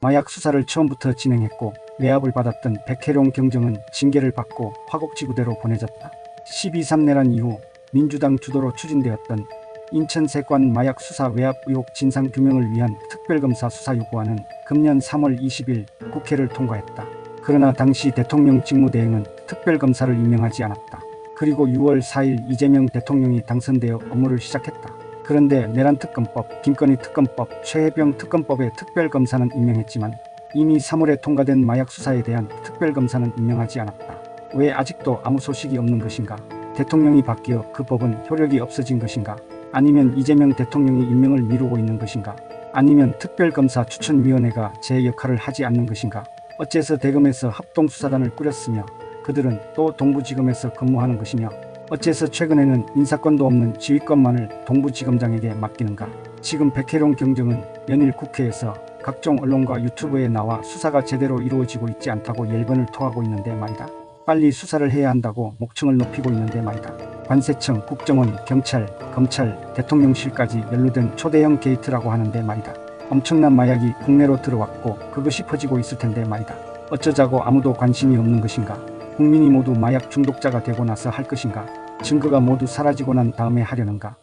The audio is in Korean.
마약 수사를 처음부터 진행했고 외압을 받았던 백혜룡 경정은 징계를 받고 화곡지구대로 보내졌다. 12.3내란 이후 민주당 주도로 추진되었던 인천 세관 마약 수사 외압 의혹 진상 규명을 위한 특별검사 수사 요구안은 금년 3월 20일 국회를 통과했다. 그러나 당시 대통령 직무대행은 특별검사를 임명하지 않았다. 그리고 6월 4일 이재명 대통령이 당선되어 업무를 시작했다. 그런데 내란 특검법, 김건희 특검법, 최혜병 특검법의 특별검사는 임명했지만 이미 3월에 통과된 마약 수사에 대한 특별검사는 임명하지 않았다. 왜 아직도 아무 소식이 없는 것인가? 대통령이 바뀌어 그 법은 효력이 없어진 것인가? 아니면 이재명 대통령이 임명을 미루고 있는 것인가? 아니면 특별검사 추천위원회가 제 역할을 하지 않는 것인가? 어째서 대검에서 합동수사단을 꾸렸으며 그들은 또 동부지검에서 근무하는 것이며 어째서 최근에는 인사권도 없는 지휘권만을 동부지검장에게 맡기는가? 지금 백혜룡 경정은 연일 국회에서 각종 언론과 유튜브에 나와 수사가 제대로 이루어지고 있지 않다고 열번을 토하고 있는데 말이다. 빨리 수사를 해야 한다고 목청을 높이고 있는데 말이다. 관세청, 국정원, 경찰, 검찰, 대통령실까지 연루된 초대형 게이트라고 하는데 말이다. 엄청난 마약이 국내로 들어왔고 그것이 퍼지고 있을 텐데 말이다. 어쩌자고 아무도 관심이 없는 것인가? 국민이 모두 마약 중독자가 되고 나서 할 것인가? 증거가 모두 사라지고 난 다음에 하려는가?